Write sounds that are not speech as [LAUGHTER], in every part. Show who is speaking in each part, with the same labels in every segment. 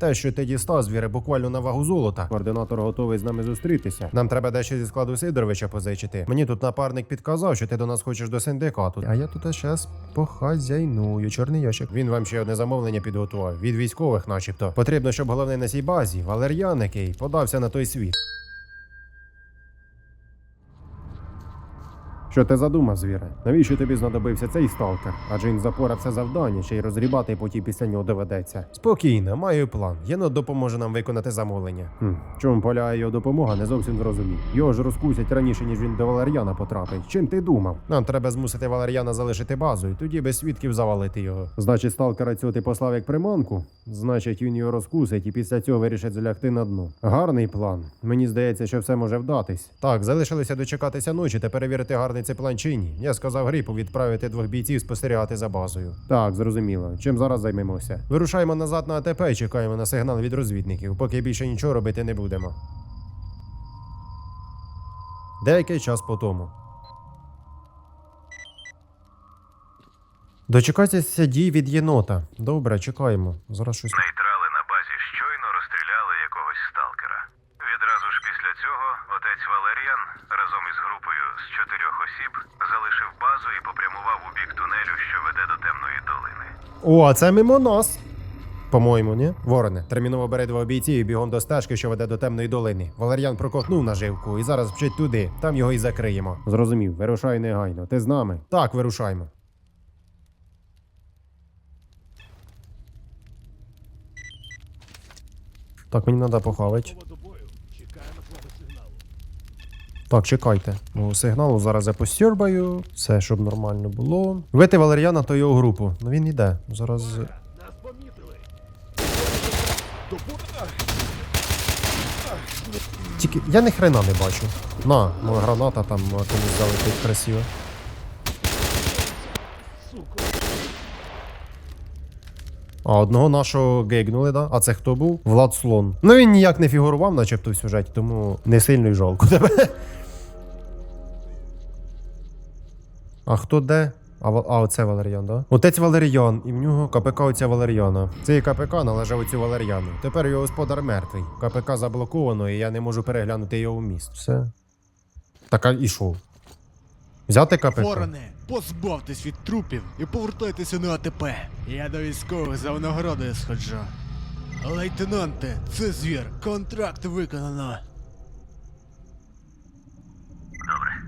Speaker 1: Те, що ти дістав звіри, буквально на вагу золота. Координатор готовий з нами зустрітися. Нам треба дещо зі складу Сидоровича позичити. Мені тут напарник підказав, що ти до нас хочеш до синдикату. А я тут щас похазяйную. Чорний ящик. Він вам ще одне замовлення підготував. Від військових, начебто. Потрібно, щоб головний на цій базі, Валер'ян, який подався на той світ. Що ти задумав, звіре? Навіщо тобі знадобився цей сталкер? Адже він запорав це завдання, ще й розрібати потім після нього доведеться. Спокійно, маю план. Єнот допоможе нам виконати замовлення. Хм, в чому полягає його допомога, не зовсім зрозумів. Його ж розкусять раніше, ніж він до Валер'яна потрапить. Чим ти думав? Нам треба змусити Валер'яна залишити базу, і тоді без свідків завалити його. Значить, сталкера цього ти послав як приманку? Значить, він його розкусить і після цього вирішить залягти на дно. Гарний план. Мені здається, що все може вдатись. Так, залишилося дочекатися ночі та перевірити гарний цей план чи ні. Я сказав Гріпу відправити двох бійців спостерігати за базою. Так, зрозуміло. Чим зараз займемося? Вирушаємо назад на АТП і чекаємо на сигнал від розвідників, поки більше нічого робити не будемо. Деякий час по тому. Дочекайтеся дій від єнота. Добре, чекаємо. Зараз щось.
Speaker 2: Нейтрали на базі щойно розстріляли якогось сталкера. Відразу ж після цього отець Валеріан разом із групою з чотирьох осіб залишив базу і попрямував у бік тунелю, що веде до темної долини.
Speaker 1: О, а це мимо нас. По-моєму, ні? Вороне, терміново бери два бійці і бігом до стежки, що веде до темної долини. Валер'ян проковтнув наживку і зараз вчить туди. Там його і закриємо. Зрозумів, вирушай негайно. Ти з нами? Так, вирушаймо. Так, мені треба похавати. Так, чекайте. Ну, сигналу зараз я постірбаю. Все, щоб нормально було. Вити Валер'яна та його групу. Ну він іде. Зараз. Нас помітили. Тільки я ні хрена не бачу. На, ну граната там комусь залетить красиво. А одного нашого гейгнули, да? А це хто був? Влад Слон. Ну він ніяк не фігурував, начебто в сюжеті, тому не сильно й жалко тебе. А хто де? А, а оце Валеріан, да? Отець Валеріан, і в нього КПК оця Валеріана. Цей КПК належав оцю Валеріану. Тепер його господар мертвий. КПК заблоковано, і я не можу переглянути його вміст. Все. Так, а і що? Взяти КПК?
Speaker 3: Вороне, позбавтесь від трупів і повертайтеся на АТП. Я до військових за винагородою сходжу. Лейтенанте, це звір. Контракт виконано.
Speaker 2: Добре.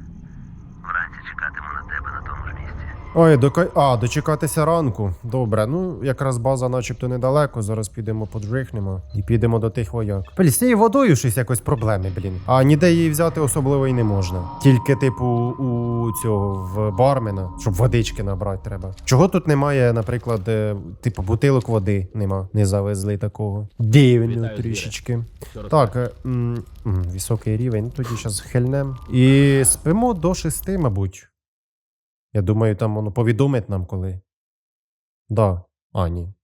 Speaker 2: Вранці чекатиму на тебе на тому ж місці.
Speaker 1: Ой, дока... а, дочекатися ранку. Добре, ну якраз база начебто недалеко. Зараз підемо подрихнемо і підемо до тих вояк. Блін, з цією водою щось якось проблеми, блін. А ніде її взяти особливо і не можна. Тільки, типу, у цього в бармена, щоб водички набрати треба. Чого тут немає, наприклад, е, типу, бутилок води нема. Не завезли такого. Дивно трішечки. Так, е, м, м, високий рівень. Тоді зараз хильнем. І спимо до шести, мабуть. Я думаю, там воно повідомить нам коли. Да. А, ні.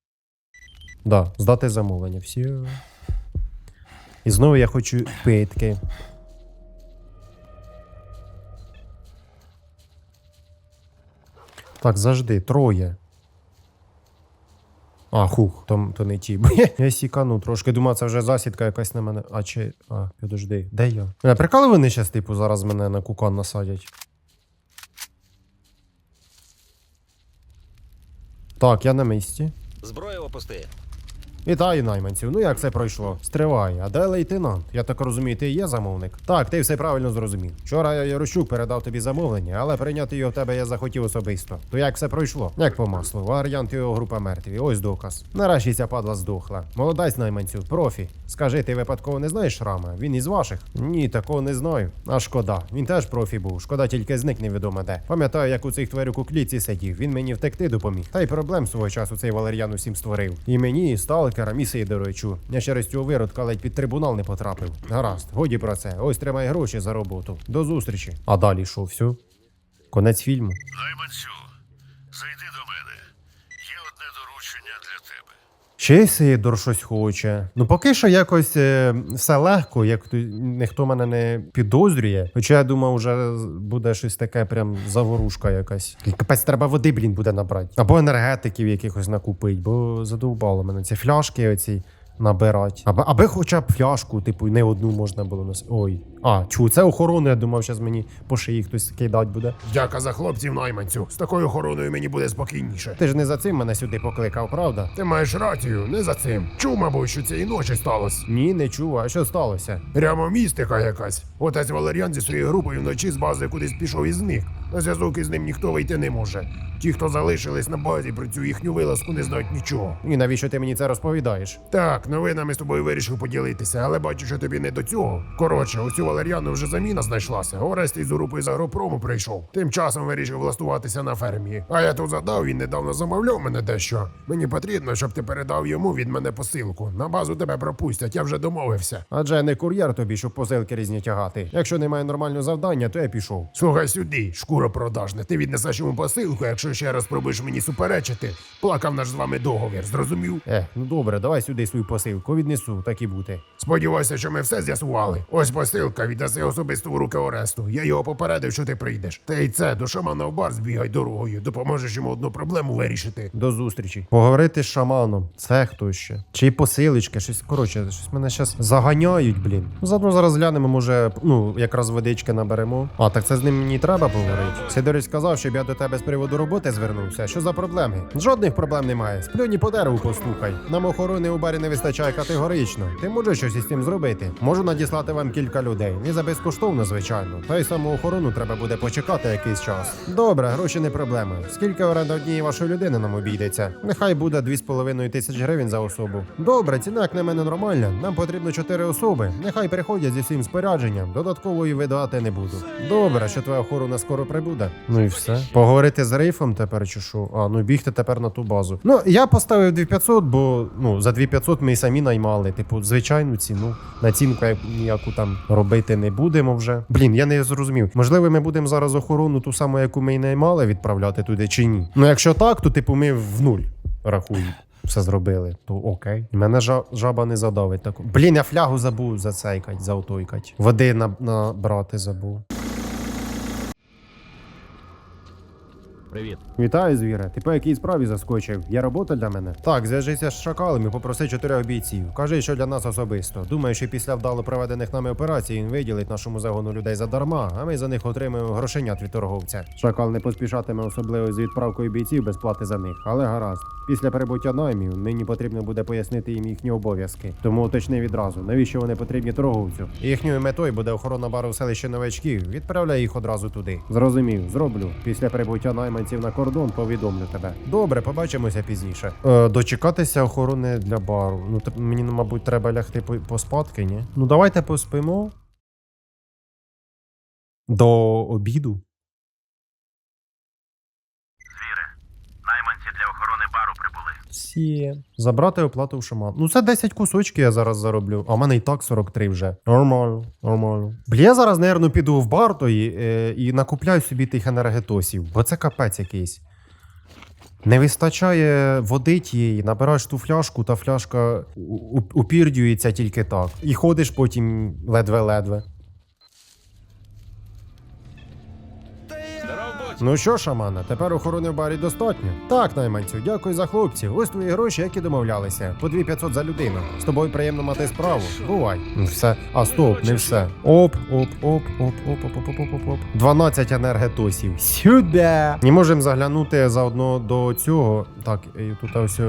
Speaker 1: Да, здати замовлення. Всі. І знову я хочу питки. Так, завжди, троє. А, хух, то, то не ті. Я, сікану трошки. Думав, це вже засідка якась на мене. А чи. А, підожди, де я? Мене прикали вони щас, типу, зараз мене на кукан насадять. Так, я на місці.
Speaker 4: Зброя опусти.
Speaker 1: Вітаю, найманців. Ну як це пройшло? Стривай, а де лейтенант? Я так розумію, ти є замовник? Так, ти все правильно зрозумів. Вчора я Ярощук передав тобі замовлення, але прийняти його в тебе я захотів особисто. То як все пройшло? Як по маслу, варіант його група мертві. Ось доказ. Нарешті ця падла здохла. Молодець найманців, профі. Скажи, ти випадково не знаєш шрама? Він із ваших? Ні, такого не знаю. А шкода. Він теж профі був. Шкода тільки зник невідомо де. Пам'ятаю, як у цих тварюк у клітці сидів. Він мені втекти допоміг. Та й проблем свого часу цей Валер'ян усім створив. І мені, і сталкерам, і Сидоровичу. Я через цього виродка ледь під трибунал не потрапив. Гаразд, годі про це. Ось тримай гроші за роботу. До зустрічі. А далі що, все? Конець фільму.
Speaker 2: Гайманцю, зайди
Speaker 1: Сидор щось хоче. Ну поки що якось е, все легко, як то ніхто мене не підозрює. Хоча я думав, вже буде щось таке, прям заворушка якась. Капець, треба води, блін, буде набрати. Або енергетиків якихось накупить, бо задовбало мене. Ці фляшки оці набирати. Аби, аби хоча б фляжку, типу, не одну можна було носити. Ой. А, чу, це охорона, я думав, зараз мені по шиї хтось кидать буде.
Speaker 4: Дяка за хлопців найманцю. З такою охороною мені буде спокійніше.
Speaker 1: Ти ж не за цим мене сюди покликав, правда?
Speaker 4: Ти маєш рацію, не за цим. Чув, мабуть, що цієї ночі сталося.
Speaker 1: Ні, не чув, а що сталося?
Speaker 4: Прямо містика якась. Отець Валеріан зі своєю групою вночі з бази кудись пішов і зник. На зв'язок із ним ніхто вийти не може. Ті, хто залишились на базі, про цю їхню вилазку не знають нічого.
Speaker 1: І навіщо ти мені це розповідаєш?
Speaker 4: Так, новинами з тобою вирішив поділитися, але бачу, що тобі не до цього. Коротше, оцю Валеріану вже заміна знайшлася. Орестій з групою з агропрому прийшов. Тим часом вирішив влаштуватися на фермі. А я тут задав, він недавно замовляв мене дещо. Мені потрібно, щоб ти передав йому від мене посилку. На базу тебе пропустять, я вже домовився.
Speaker 1: Адже не кур'єр тобі, щоб посилки різні тягати. Якщо немає нормального завдання, то я пішов.
Speaker 4: Слухай сюди, шкуро продажне. Ти віднесеш йому посилку, якщо ще раз пробуєш мені суперечити. Плакав наш з вами договір, зрозумів?
Speaker 1: Е, ну добре, давай сюди свою посилку, віднесу, так і бути.
Speaker 4: Сподіваюся, що ми все з'ясували. Ось посилка, віддаси особисто в руки Оресту. Я його попередив, що ти прийдеш. Та й це до шамана в бар збігай дорогою. Допоможеш йому одну проблему вирішити.
Speaker 1: До зустрічі. Поговорити з шаманом. Це хто ще? Чи посилочки, щось коротше, щось мене зараз заганяють, блін. Ну, Заодно зараз глянемо, може, ну, якраз водички наберемо. А, так це з ним мені треба поговорити. Сидорич сказав, щоб я до тебе з приводу роботи звернувся. Що за проблеми? Жодних проблем немає. Сплюні по дереву постукай. Нам охорони у барі не вистачає категорично. Ти можеш щось із цим зробити? Можу надіслати вам кілька людей. Не за безкоштовно, звичайно. Та й саму охорону треба буде почекати якийсь час. Добре, гроші не проблема. Скільки оренда однієї вашої людини нам обійдеться? Нехай буде 2,5 тисяч гривень за особу. Добре, ціна як на мене нормальна. Нам потрібно 4 особи. Нехай приходять зі всім спорядженням. Додаткової видавати не буду. Добре, що твоя охорона скоро прибуде. Ну і все. Поговорити з рейфом тепер чи що? А, ну бігти тепер на ту базу. Ну, я поставив 2500, бо ну за 2500 ми самі наймали. Типу, звичайну ціну. Націнку ніяку там робити не будемо вже. Блін, я не зрозумів. Можливо, ми будемо зараз охорону ту саму, яку ми й наймали, відправляти туди чи ні. Ну, якщо так, то типу ми в нуль рахуємо. Все зробили, то окей. Мене жаба не задавить таку. Блін, я флягу забув зацейкать, заотойкать. Води на, набрати забув.
Speaker 5: Привіт.
Speaker 1: Вітаю, звіре. Ти по якій справі заскочив? Є робота для мене? Так, зв'яжися з шакалом і попроси чотирьох бійців. Кажи, що для нас особисто. Думаю, що після вдало проведених нами операцій він виділить нашому загону людей задарма, а ми за них отримаємо грошенят від торговця. Шакал не поспішатиме особливо з відправкою бійців без плати за них, але гаразд. Після прибуття наймів мені потрібно буде пояснити їм їхні обов'язки. Тому уточни відразу, навіщо вони потрібні торговцю. Їхньою метою буде охорона бару в селищі новачків. Відправляй їх одразу туди. Зрозумів, зроблю. Після прибуття найманців на кордон повідомлю тебе. Добре, побачимося пізніше. Е, дочекатися охорони для бару. Ну мені, мабуть, треба лягти по- поспадки, ні? Ну давайте поспимо. До обіду.
Speaker 2: Звіре, найманці для охорони бару прибули.
Speaker 1: Всі. Забрати оплату в шаман. Ну, це 10 кусочків я зараз зароблю, а в мене і так 43 вже. Нормально, нормально. Бля, я зараз, напевно, піду в бар той е, і накупляю собі тих енергетосів, бо це капець якийсь. Не вистачає води тієї, набираєш ту фляжку, та фляжка упірдюється тільки так. І ходиш потім ледве-ледве. Ну що, шамана, тепер охорони в барі достатньо. Так, найманцю, дякую за хлопців. Ось твої гроші, як і домовлялися. По 2500 за людину. З тобою приємно мати справу. Бувай. Все. А стоп, не все. Оп, оп, оп, оп, оп, оп, оп, оп, оп, оп. 12 енергетосів. Сюди. Не можемо заглянути заодно до цього. Так, і тут ось.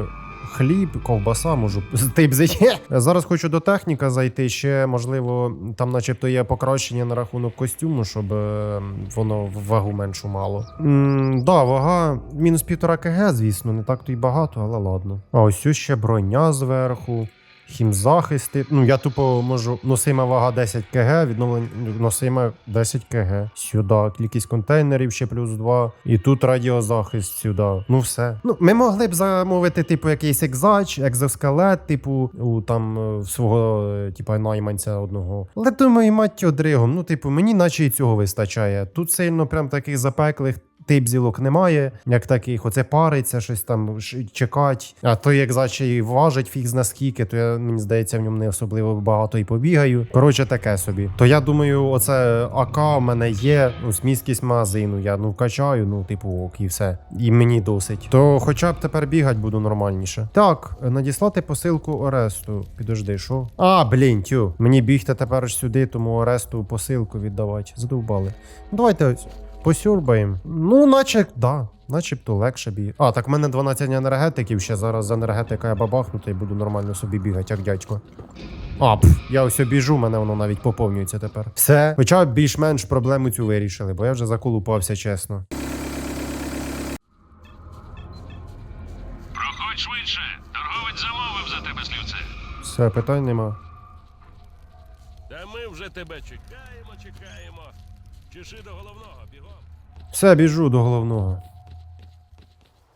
Speaker 1: Хліб, ковбаса можу [LAUGHS] стибзити. Зараз хочу до техніка зайти. Ще можливо, там, начебто, є покращення на рахунок костюму, щоб е, воно вагу меншу мало. м да, вага мінус півтора кг, звісно, не так то й багато, але ладно. А ось ще броня зверху. Хімзахисти. Ну, я тупо можу. Носима вага 10 кг, відновлення носима 10 кг. Сюди. Кількість контейнерів ще плюс 2. І тут радіозахист сюди. Ну все. Ну, ми могли б замовити, типу, якийсь екзач, екзоскелет, типу, у там е, свого, типу, найманця одного. Але думаю, мать одригом. Ну, типу, мені наче і цього вистачає. Тут сильно прям таких запеклих типзілок немає, як таких. Оце париться, щось там чекать. А то як заче і важить фіг зна скільки, то я мені здається, в ньому не особливо багато і побігаю. Коротше, таке собі. То я думаю, оце АК в мене є, ну, сміскість магазину. Я ну вкачаю, ну, типу, ок, і все. І мені досить. То хоча б тепер бігати буду нормальніше. Так, надіслати посилку Оресту. Підожди, що? А, блін, тю. Мені бігти тепер сюди, тому Оресту посилку віддавати. Задовбали. Ну, давайте ось посюрбаємо. Ну, наче, да. Начебто легше бігати. А, так в мене 12 енергетиків, ще зараз з енергетика я бабахнути і буду нормально собі бігати, як дядько. А, пф, я ось біжу, мене воно навіть поповнюється тепер. Все. Хоча більш-менш проблему цю вирішили, бо я вже заколупався, чесно.
Speaker 6: Проходь швидше. Торговець замовив за тебе слівце.
Speaker 1: Все, питань нема.
Speaker 6: Та ми вже тебе чекаємо, чекаємо. Чеши до головного.
Speaker 1: Все, біжу до головного.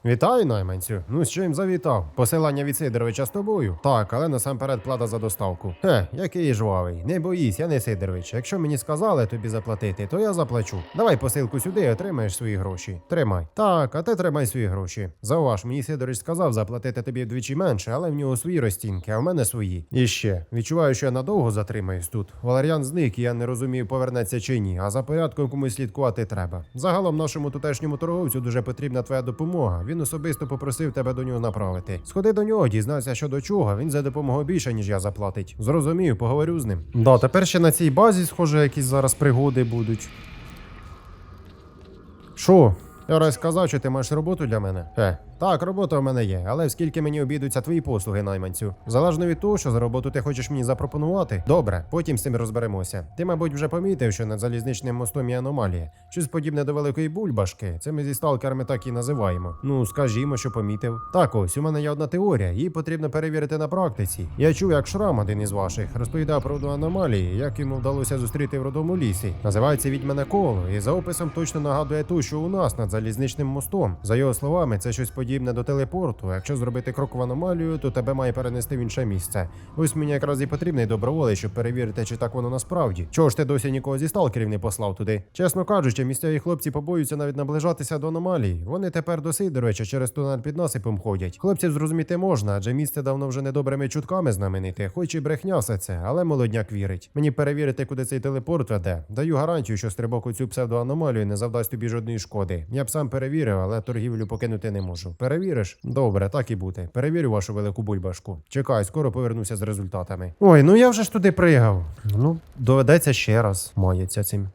Speaker 1: Вітаю, найманцю. Ну, з чим завітав? Посилання від Сидоровича з тобою? Так, але насамперед плата за доставку. Хе, який жвавий. Не боїсь, я не Сидорович. Якщо мені сказали тобі заплатити, то я заплачу. Давай посилку сюди і отримаєш свої гроші. Тримай. Так, а ти тримай свої гроші. Зауваж, мені Сидорович сказав заплатити тобі вдвічі менше, але в нього свої розцінки, а в мене свої. І ще відчуваю, що я надовго затримаюсь тут. Валеріан зник, і я не розумію, повернеться чи ні. А за порядком комусь слідкувати треба. Загалом нашому тутешньому торговцю дуже потрібна твоя допомога. Він особисто попросив тебе до нього направити. Сходи до нього, дізнайся, що до чого. Він за допомогою більше, ніж я заплатить. Зрозумію, поговорю з ним. Да, тепер ще на цій базі, схоже, якісь зараз пригоди будуть. Що? Я раз сказав, що ти маєш роботу для мене? Е, так, робота в мене є, але скільки мені обійдуться твої послуги, найманцю? Залежно від того, що за роботу ти хочеш мені запропонувати. Добре, потім з цим розберемося. Ти, мабуть, вже помітив, що над залізничним мостом є аномалія. Щось подібне до великої бульбашки. Це ми зі сталкерами так і називаємо. Ну, скажімо, що помітив. Так ось, у мене є одна теорія, її потрібно перевірити на практиці. Я чув, як шрам один із ваших розповідав про одну аномалії, як йому вдалося зустріти в родовому лісі. Називається відьмане коло, і за описом точно нагадує ту, що у нас над залізничним мостом. За його словами, це щось подібне до телепорту. Якщо зробити крок в аномалію, то тебе має перенести в інше місце. Ось мені якраз і потрібний доброволець, щоб перевірити, чи так воно насправді. Чого ж ти досі нікого зі сталкерів не послав туди? Чесно кажучи, місцеві хлопці побоюються навіть наближатися до аномалії. Вони тепер до Сидоровича через тунель під насипом ходять. Хлопців зрозуміти можна, адже місце давно вже недобрими чутками знамените, хоч і брехня все це, але молодняк вірить. Мені перевірити, куди цей телепорт веде. Даю гарантію, що стрибок у цю псевдоаномалію не завдасть тобі жодної шкоди. Я б сам перевірив, але торгівлю покинути не можу. Перевіриш? Добре, так і бути. Перевірю вашу велику бульбашку. Чекай, скоро повернуся з результатами. Ой, ну я вже ж туди пригав. Ну, доведеться ще раз. Мається цим.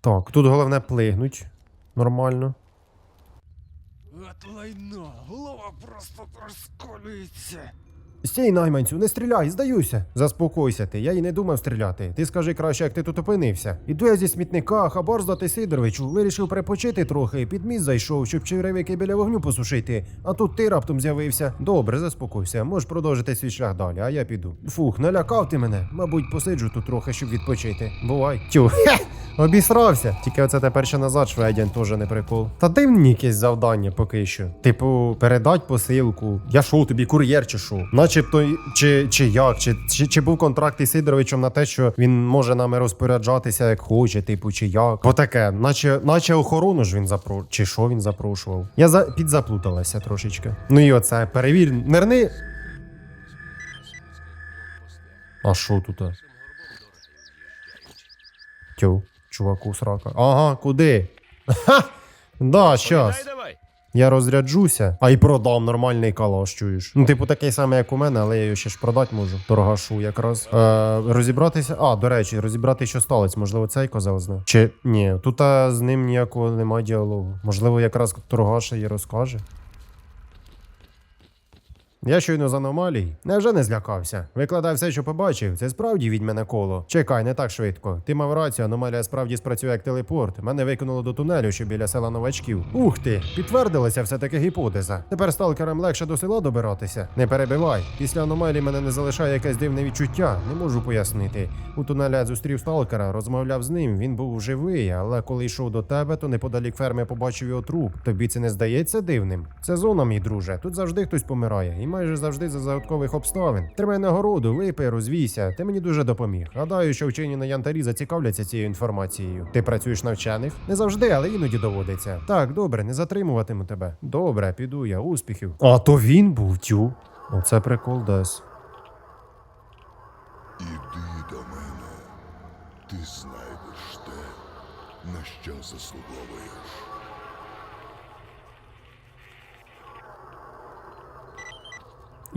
Speaker 1: Так, тут головне плигнуть. Нормально.
Speaker 3: От лайно, голова просто розколюється.
Speaker 1: Стій, найманцю, не стріляй, здаюся. Заспокойся ти, я й не думав стріляти. Ти скажи краще, як ти тут опинився. Іду я зі смітника, хабар здати Сидоровичу, вирішив перепочити трохи, під міст зайшов, щоб черевики біля вогню посушити. А тут ти раптом з'явився. Добре, заспокойся, можеш продовжити свій шлях далі, а я піду. Фух, налякав ти мене. Мабуть, посиджу тут трохи, щоб відпочити. Бувай. Тю, [LAUGHS] обісрався. Тільки оце тепер ще назад шведян теж не прикол. Та дивні якесь завдання поки що. Типу, передать посилку. Я шо тобі, кур'єр чи що? Начебто, чи, чи як, чи, чи, чи був контракт із Сидоровичем на те, що він може нами розпоряджатися як хоче, типу, чи як. Бо таке, наче, наче охорону ж він запро... Чи що він запрошував? Я за... підзаплуталася трошечки. Ну і оце, перевір, нерни. А що тут? Тю, чуваку срака. Ага, куди? Ха! Да, щас. Я розряджуся, а й продам нормальний калаш, чуєш. Ну, типу, такий самий, як у мене, але я його ще ж продати можу. Торгашу якраз. Е, розібратися. А, до речі, розібрати, що сталося. Можливо, цей козел знає. Чи ні, тут а, з ним ніякого немає діалогу. Можливо, якраз торгаша їй розкаже. Я щойно з аномалій. Невже не злякався? Викладай все, що побачив. Це справді відьмане коло. Чекай, не так швидко. Ти мав рацію, аномалія справді спрацює як телепорт. Мене викинуло до тунелю, що біля села новачків. Ух ти! Підтвердилася все таки гіпотеза. Тепер сталкерам легше до села добиратися. Не перебивай. Після аномалії мене не залишає якесь дивне відчуття. Не можу пояснити. У тунелі я зустрів сталкера, розмовляв з ним. Він був живий, але коли йшов до тебе, то неподалік ферми побачив його труп. Тобі це не здається дивним? Це зона, мій друже. Тут завжди хтось помирає. Майже завжди за загадкових обставин. Тримай нагороду, випий, розвійся. Ти мені дуже допоміг. Гадаю, що вчені на янтарі зацікавляться цією інформацією. Ти працюєш на вчених? Не завжди, але іноді доводиться. Так, добре, не затримуватиму тебе. Добре, піду я, успіхів. А то він був тю. Оце прикол десь.
Speaker 7: Іди до мене. Ти знайдеш те, на що заслуговуєш.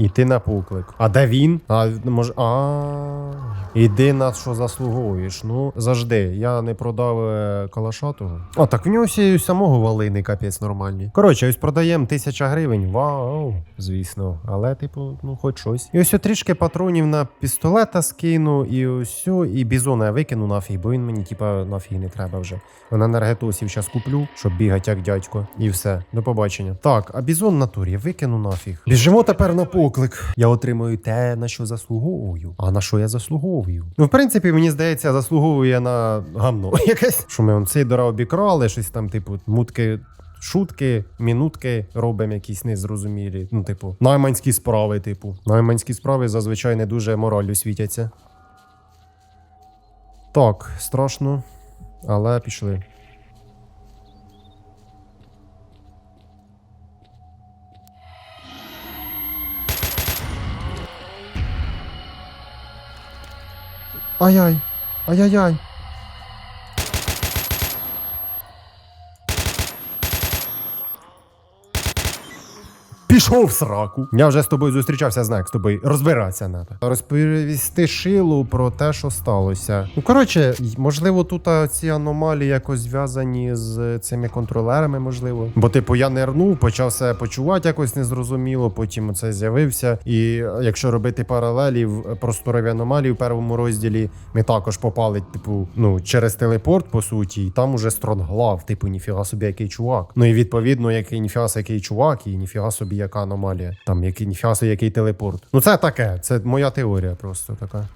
Speaker 1: Іти на поклик. А де він? А може. А. Іди на що заслуговуєш. Ну, завжди. Я не продав е, калаша того. А, так в нього ще самого валини капець нормальні. Коротше, ось продаємо тисяча гривень. Вау, звісно. Але, типу, ну, хоч щось. І ось трішки патронів на пістолета скину, і ось, і бізона я викину нафіг, бо він мені, типа, нафіг не треба вже. На енергетосів зараз куплю, щоб бігати як дядько. І все. До побачення. Так, а бізон в натурі викину нафіг. Біжимо тепер на поклик. Я отримую те, на що заслуговую. А на що я заслуговую? Ну, в принципі, мені здається, заслуговує на гамно. [LAUGHS] Якесь. Що ми он цей дора обікрали, щось там, типу, мутки. Шутки, мінутки робимо якісь незрозумілі. Ну, типу, найманські справи, типу. Найманські справи зазвичай не дуже мораллю світяться. Так, страшно, але пішли. Ай-яй! Ай-яй-яй! Пішов в сраку. Я вже з тобою зустрічався, знак з тобою. Розбиратися треба. Розповісти шилу про те, що сталося. Ну коротше, можливо, тут ці аномалії якось зв'язані з цими контролерами, можливо. Бо, типу, я нернув, почав себе почувати якось незрозуміло, потім це з'явився. І е, якщо робити паралелі в просторові аномалії в первому розділі, ми також попали, типу, ну, через телепорт, по суті, і там уже стронглав, типу, ніфіга собі, який чувак. Ну і відповідно, який ніфіга який чувак, і ніфіга собі, яка аномалія. Там який ніфіга собі, який телепорт. Ну це таке, це моя теорія просто така.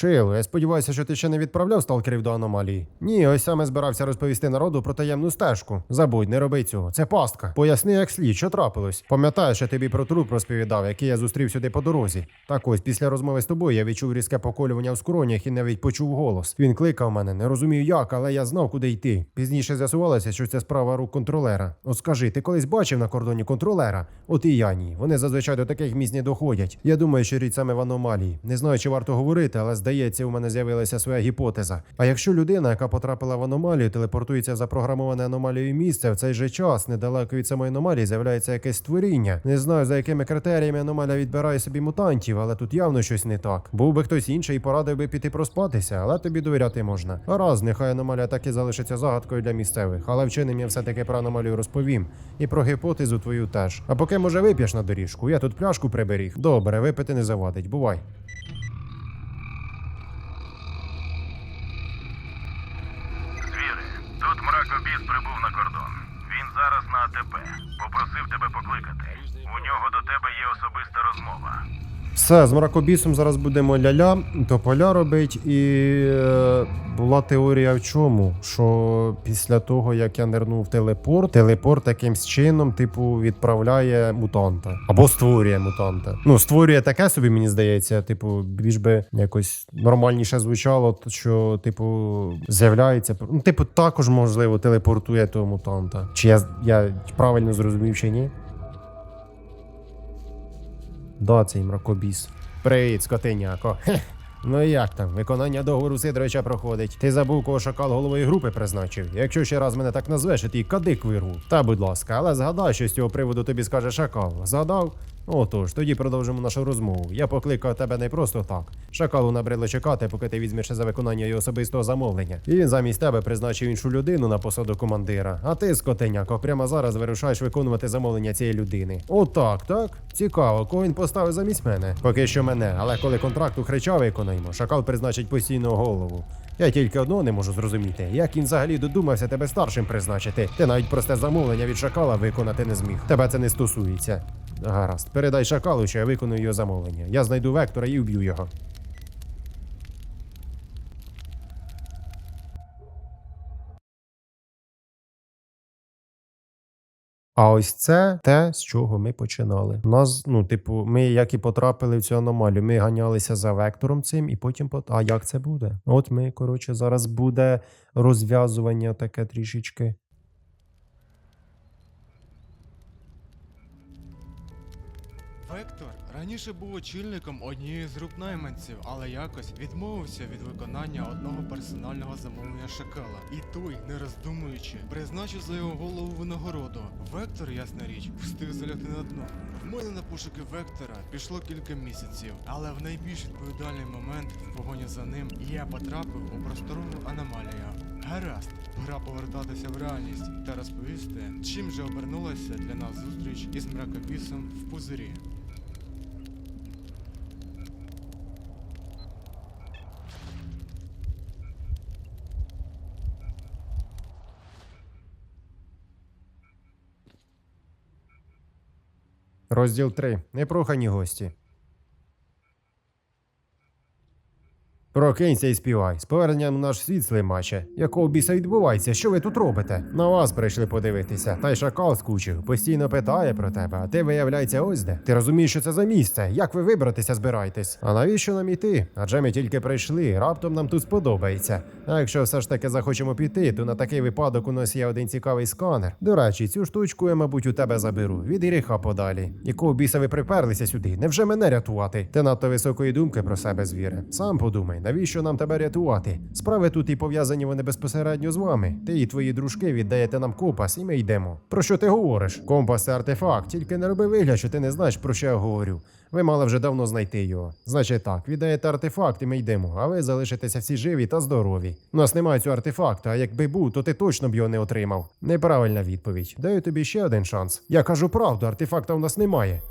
Speaker 1: Шило, я сподіваюся, що ти ще не відправляв сталкерів до аномалії. Ні, ось саме збирався розповісти народу про таємну стежку. Забудь, не роби цього. Це пастка. Поясни, як слід, що трапилось. Пам'ятаєш, я тобі про труп розповідав, який я зустрів сюди по дорозі. Так ось, після розмови з тобою я відчув різке поколювання в скронях і навіть почув голос. Він кликав мене, не розумію як, але я знав, куди йти. Пізніше з'ясувалося, що це справа рук контролера. От скажи, ти колись бачив на кордоні контролера? От і я ні. Вони зазвичай до таких місць не доходять. Я думаю, що річ саме в аномалії. Не знаю, чи варто говорити, але здається, у мене з'явилася своя гіпотеза. А якщо людина, яка потрапила в аномалію, телепортується в запрограмоване аномалією місце, в цей же час недалеко від самої аномалії з'являється якесь створіння. Не знаю, за якими критеріями аномалія відбирає собі мутантів, але тут явно щось не так. Був би хтось інший і порадив би піти проспатися, але тобі довіряти можна. Гаразд, нехай аномалія так і залишиться загадкою для місцевих, але вченим я все-таки про аномалію розповім. І про гіпотезу твою теж. А поки може вип'єш на доріжку, я тут пляшку приберіг. Добре, випити не завадить. Бувай.
Speaker 2: Звіри, тут мракобіс прибув на кордон. Він зараз на АТП. Попросив тебе покликати. У нього до тебе є особиста розмова.
Speaker 1: Все, з мракобісом зараз будемо ля-ля, тополя робить. І е, була теорія в чому? Що після того, як я нирнув в телепорт, телепорт якимсь чином, типу, відправляє мутанта. Або створює мутанта. Ну, створює таке собі, мені здається, типу, більш би якось нормальніше звучало, що, типу, з'являється. Ну, типу, також можливо телепортує того мутанта. Чи я, я правильно зрозумів, чи ні? Да, цей мракобіс. Привіт, скотиняко. Хех. Ну як там? Виконання договору Сидоровича проходить. Ти забув, кого шакал голової групи призначив. Якщо ще раз мене так назвеш, я твій кадик вирву. Та будь ласка, але згадай, що з цього приводу тобі скаже шакал. Згадав? Отож, тоді продовжимо нашу розмову. Я покликав тебе не просто так. Шакалу набридло чекати, поки ти візьмешся за виконання його особистого замовлення. І він замість тебе призначив іншу людину на посаду командира. А ти, скотиняко, прямо зараз вирушаєш виконувати замовлення цієї людини. Отак, так? Цікаво, кого він поставив замість мене. Поки що мене, але коли контракт у Хрича виконаємо, шакал призначить постійного голову. Я тільки одного не можу зрозуміти, як він взагалі додумався тебе старшим призначити. Ти навіть просте замовлення від шакала виконати не зміг. Тебе це не стосується. Гаразд, передай шакалу, що я виконую його замовлення. Я знайду вектора і вб'ю його. А ось це те, з чого ми починали. У нас, ну, типу, ми як і потрапили в цю аномалію, ми ганялися за вектором цим, і потім по- А як це буде? От ми, коротше, зараз буде розв'язування таке трішечки.
Speaker 3: Раніше був очільником однієї з груп найманців, але якось відмовився від виконання одного персонального замовлення шакала. І той, не роздумуючи, призначив за його голову винагороду. Вектор, ясна річ, встиг залягти на дно. В мене на пошуки Вектора пішло кілька місяців, але в найбільш відповідальний момент в погоні за ним я потрапив у просторову аномалію. Гаразд, пора повертатися в реальність та розповісти, чим же обернулася для нас зустріч із мракобісом в пузирі.
Speaker 1: Розділ 3. Непрохані гості. Прокинься і співай. З поверненням наш світ слимаче. Якого біса відбувається? Що ви тут робите? На вас прийшли подивитися. Та й шакал скучив. Постійно питає про тебе, а ти виявляється ось де. Ти розумієш, що це за місце? Як ви вибратися збираєтесь? А навіщо нам іти? Адже ми тільки прийшли, раптом нам тут сподобається. А якщо все ж таки захочемо піти, то на такий випадок у нас є один цікавий сканер. До речі, цю штучку я, мабуть, у тебе заберу. Від гріха подалі. Якого біса ви приперлися сюди? Невже мене рятувати? Ти надто високої думки про себе, звіре. Сам подумай, навіщо нам тебе рятувати? Справи тут і пов'язані вони безпосередньо з вами. Ти і твої дружки віддаєте нам компас, і ми йдемо. Про що ти говориш? Компас це артефакт, тільки не роби вигляд, що ти не знаєш, про що я говорю. Ви мали вже давно знайти його. Значить так, віддаєте артефакт, і ми йдемо, а ви залишитеся всі живі та здорові. У нас немає цього артефакту, а якби був, то ти точно б його не отримав. Неправильна відповідь. Даю тобі ще один шанс. Я кажу правду, артефакта у нас немає.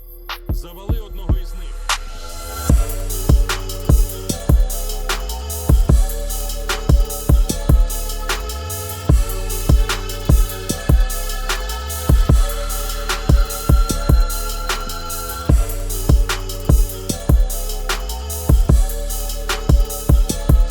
Speaker 6: Завали